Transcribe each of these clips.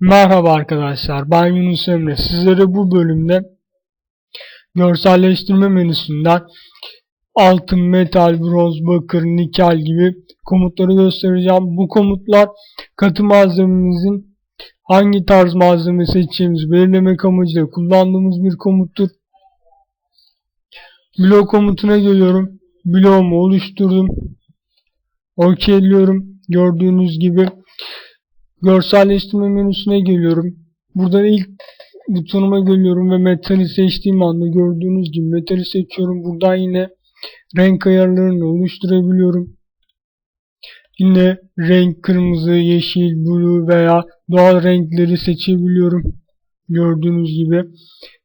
Merhaba arkadaşlar, ben Yunus Emre. Sizlere bu bölümde görselleştirme menüsünden altın, metal, bronz, bakır, nikel gibi komutları göstereceğim. Bu komutlar katı malzememizin hangi tarz malzeme seçeceğimizi belirlemek amacıyla kullandığımız bir komuttur. Blok komutuna geliyorum. Bloğumu oluşturdum. OK'liyorum. Gördüğünüz gibi görselleştirme menüsüne geliyorum. Buradan ilk butonuma geliyorum ve metali seçtiğim anda gördüğünüz gibi metali seçiyorum. Buradan yine renk ayarlarını oluşturabiliyorum. Yine renk kırmızı, yeşil, blue veya doğal renkleri seçebiliyorum. Gördüğünüz gibi.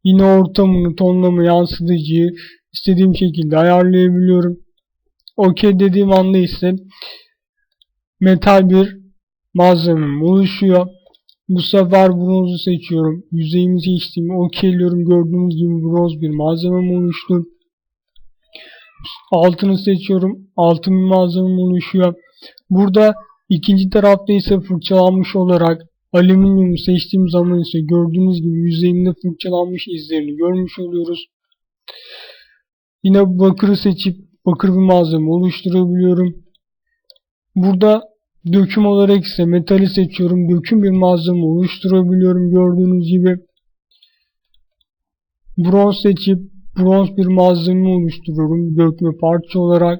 Yine ortamını, tonlama, yansıtıcıyı istediğim şekilde ayarlayabiliyorum. OK dediğim anda ise metal bir malzemem oluşuyor. Bu sefer bronzu seçiyorum. Yüzeyimi seçtiğimi okeyliyorum. Gördüğünüz gibi bronz bir malzemem oluştu. Altını seçiyorum. Altın bir malzemem oluşuyor. Burada ikinci tarafta ise fırçalanmış olarak alüminyumu seçtiğim zaman ise gördüğünüz gibi yüzeyimde fırçalanmış izlerini görmüş oluyoruz. Yine bakırı seçip bakır bir malzeme oluşturabiliyorum. Burada döküm olarak ise metali seçiyorum. Döküm bir malzeme oluşturabiliyorum gördüğünüz gibi. Bronz seçip bronz bir malzeme oluşturuyorum dökme parça olarak.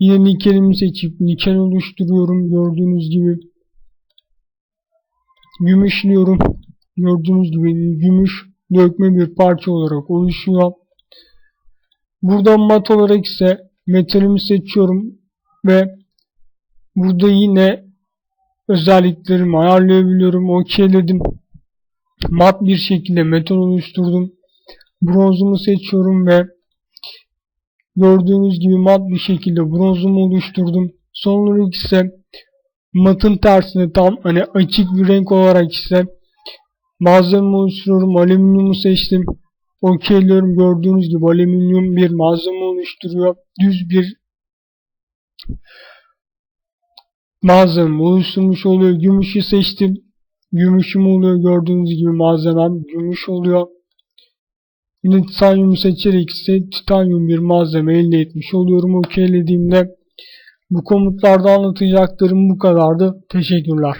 Yine nikelimi seçip nikel oluşturuyorum gördüğünüz gibi. Gümüşlüyorum. Gördüğünüz gibi gümüş dökme bir parça olarak oluşuyor. Burada mat olarak ise metalimi seçiyorum ve burada yine özelliklerimi ayarlayabiliyorum. OK'ledim. Mat bir şekilde metal oluşturdum. Bronzumu seçiyorum ve gördüğünüz gibi mat bir şekilde bronzumu oluşturdum. Son olarak ise matın tersine tam hani açık bir renk olarak ise malzeme oluşturuyorum. Alüminyumu seçtim. OK'liyorum. Gördüğünüz gibi alüminyum bir malzeme oluşturuyor. Düz bir malzeme oluşturmuş oluyor. Gümüşü seçtim. Gümüşüm oluyor. Gördüğünüz gibi malzemem gümüş oluyor. Yine titanyumu seçerek ise titanyum bir malzeme elde etmiş oluyorum. OK'lediğimde bu komutlarda anlatacaklarım bu kadardı. Teşekkürler.